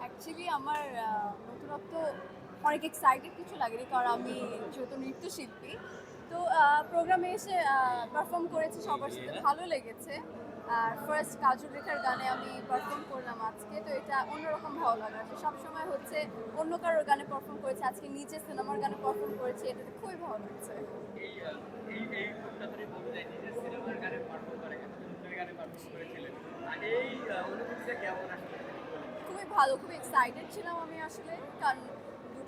Actually আমার নতুনত্ব অনেক এক্সাইটেড কিছু লাগেনি কারণ আমি যেহেতু নৃত্যশিল্পী তো প্রোগ্রামে এসে পারফর্ম করেছি সবার সাথে ভালো লেগেছে। আর ফার্স্ট কাজল রেখার গানে আমি পারফর্ম করলাম আজকে তো এটা অন্যরকম ভালো লাগা। যে সবসময় হচ্ছে অন্য কারোর গানে পারফর্ম করেছে আজকে নিজে সিনেমার গানে পারফর্ম করেছি এটাতে খুবই ভালো লাগছে? খুবই ভালো খুবই এক্সাইটেড ছিলাম আমি আসলে কারণ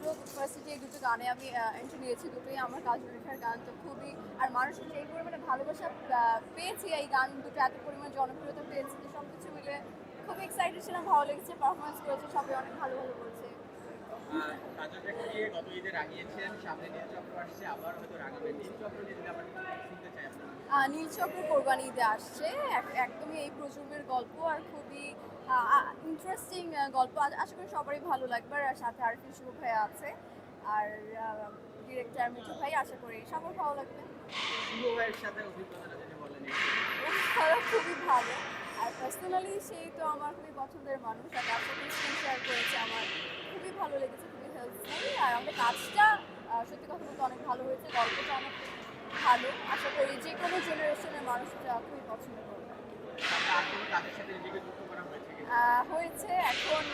দুটো ফার্স্টে যে দুটো গানে আমি এন্ট্রি নিয়েছি দুটোই আমার কাজল রেখার গান। তো খুবই আর মানুষ যে এই পরিমাণে ভালোবাসা পেয়েছি এই গান দুটো এত পরিমাণে জনপ্রিয়তা পেয়েছি যে সব কিছু মিলে খুবই এক্সাইটেড ছিলাম ভালো লেগেছে পারফরমেন্স করেছে সবাই অনেক ভালো ভালো বলছে। গত ঈদে রাগিয়েছেন সামনে নীল চক্র আসছে আবার হয়তো রাগাবেন। নীল চক্র কোরবানি ঈদে আসছে এক- এই প্রজন্মের গল্প আর খুবই ইন্টারেস্টিং গল্প। আশা করি সবারই ভালো লাগবে আর সাথে আরফিন শুভ ভাই আছে। আর ডিরেক্টর মিঠু ভাই আশা করি সবার ভালো লাগবে। শুভ ভাইয়ের সাথে অভিজ্ঞতাটা যদি বলেন খুবই ভালো। আর পার্সোনালি সেই তো আমার খুবই পছন্দের মানুষ আর তার সাথে শেয়ার করেছে আমার। খুবই ভালো লেগেছে খুবই হেল্পফুল আর আমাদের কাজটা সত্যি কথা বলতে অনেক ভালো হয়েছে। গল্পটা অনেক ভালো। আশা করি যে কোনো জেনারেশনের মানুষটা খুবই পছন্দ করবে। হয়েছে এখন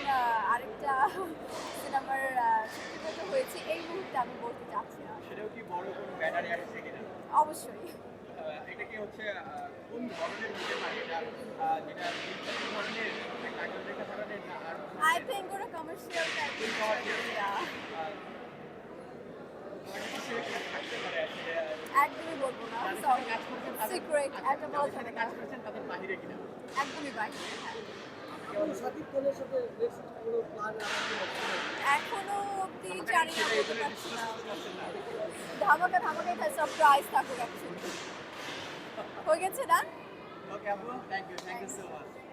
আরেকটা সিনেমার স্বীকৃত হয়েছে এই মুহূর্তে আমি বলতে চাচ্ছি না। সেটাও কি বড় কোনো ব্যাটারি আসছে কিনা? অবশ্যই। এটা কি হচ্ছে কোন ধরনের হতে পারে? এটা যেটা ধরনের কাজল রেখা ধরনের না আর আই থিঙ্ক ওরা কমার্শিয়াল টাইপের আহ, একদমই বলব না সরি সিক্রেট একটা বলা যাদের যাবে সাথে না কাজ করছেন কিনা একদমই হ্যাঁ। এখন অব্দি জানি। ধামাকা ধামাকা খাই সারপ্রাইজ থাকুক অ্যাকচুয়ালি হয়ে গেছে না ওকে আপু, thank you thank you so much.